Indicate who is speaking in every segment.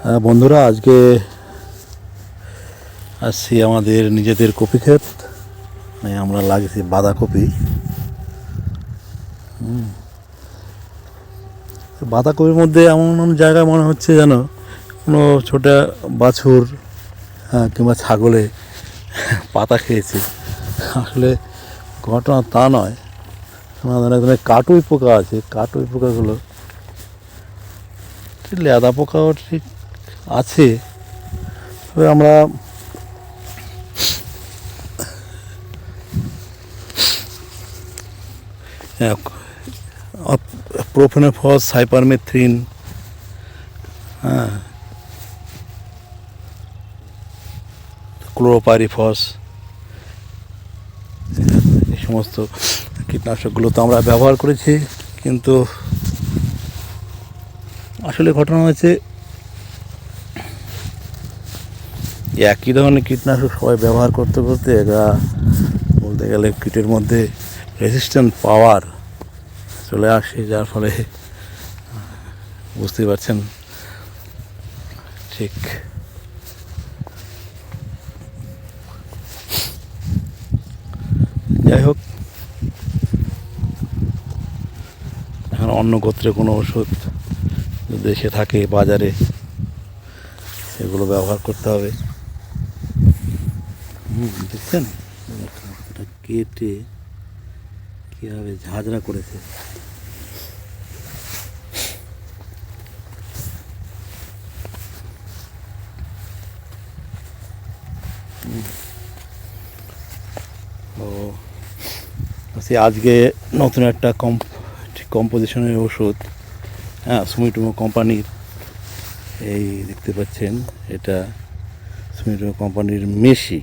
Speaker 1: বন্ধুরা আজকে আসছি আমাদের নিজেদের কপি ক্ষেত। মানে আমরা লাগিয়েছি বাঁধাকপি। বাঁধাকপির মধ্যে এমন এমন জায়গায় মনে হচ্ছে যেন কোনো ছোটা বাছুর হ্যাঁ, কিংবা ছাগলে পাতা খেয়েছে। আসলে ঘটনা তা নয়। আমাদের এখানে কাটুই পোকা আছে। কাটুই পোকাগুলো লেদা পোকাও ঠিক আছে। তবে আমরা প্রোফেনোফস সাইপারমেথ্রিন হ্যাঁ ক্লোরোপাইরিফস এই সমস্ত কীটনাশকগুলো তো আমরা ব্যবহার করেছি, কিন্তু আসলে ঘটনা হয়েছে এই একই ধরনের কীটনাশক সবাই ব্যবহার করতে করতে এরা বলতে গেলে কীটের মধ্যে রেসিস্ট্যান্ট পাওয়ার চলে আসে, যার ফলে, বুঝতেই পারছেন, ঠিক। যাই হোক, এখন অন্য গোত্রে কোনো ওষুধ দেশে থাকে, বাজারে সেগুলো ব্যবহার করতে হবে। হুম দেখছেন কেটে কীভাবে ঝাঁঝরা করেছে। ও আচ্ছা, আজকে নতুন একটা কম কম্পোজিশনের ওষুধ হ্যাঁ সুমিটুমো কোম্পানির এই দেখতে পাচ্ছেন এটা সুমিটুমো কোম্পানির মেশি।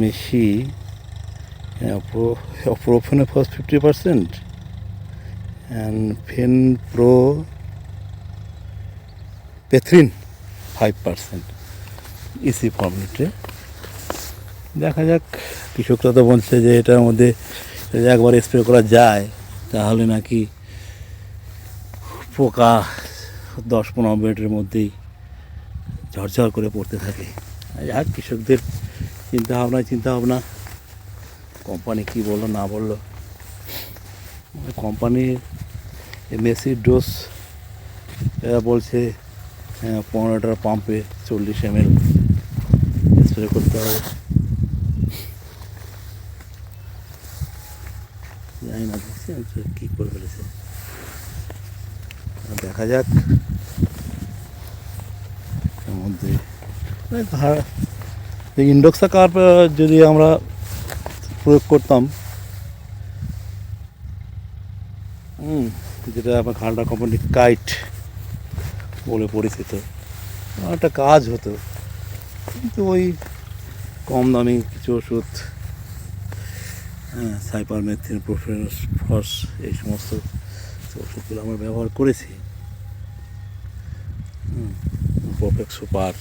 Speaker 1: মেশি profenofos fifty percent and fenpropathrin five percent EC ফর্মেটে দেখা যাক, কৃষকরা তো বলছে যে এটার মধ্যে যদি একবার স্প্রে করা যায়, তাহলে নাকি পোকা দশ পনেরো মিনিটের মধ্যেই ঝরঝর করে পড়তে থাকে। যাক, কৃষকদের চিন্তা ভাবনা চিন্তা ভাবনা কোম্পানি কী বলল না বলল। কোম্পানির মেসির ডোজ এরা বলছে হ্যাঁ, পনেরোটার পাম্পে চল্লিশ এম এল স্প্রে করতে হবে। জানি না দেখছি কী করে ফেলেছে। দেখা যাক মধ্যে ইন্ডক্সা কার্প যদি আমরা প্রয়োগ করতাম। হুম, যেটা আমার খালটা কোম্পানি কাইট বলে পরিচিত। একটা কাজ হতো। কিন্তু ওই কম দামি কিছু ওষুধ হ্যাঁ সাইপার মেথিন প্রোফেনস ফস এই সমস্ত ওষুধগুলো আমরা ব্যবহার করেছি। Hmm perfect super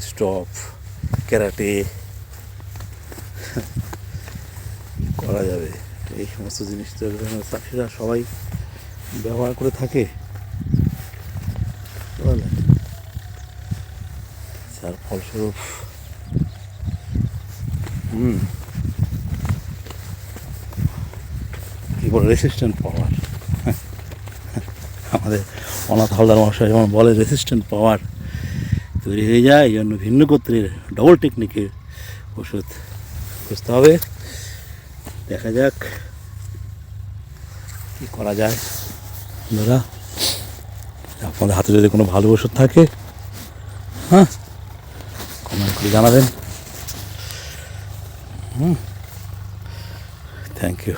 Speaker 1: stop karate. করা যাবে। এই সমস্ত জিনিস তো চাষিরা সবাই ব্যবহার করে থাকে। যার ফলস্বরূপ। হুম। কী বলে রেসিস্ট্যান্ট পাওয়ার আমাদের অনাথ হালদার মহাশয় যেমন বলে রেসিস্ট্যান্ট পাওয়ার তৈরি হয়ে যায়, এই জন্য ভিন্ন গোত্রের ডবল টেকনিকের ওষুধ খুঁজতে হবে। দেখা যাক কী করা যায়। বন্ধুরা, আপনাদের হাতে যদি কোনো ভালো ওষুধ থাকে হ্যাঁ কমেন্ট করে জানাবেন। হুম থ্যাংক ইউ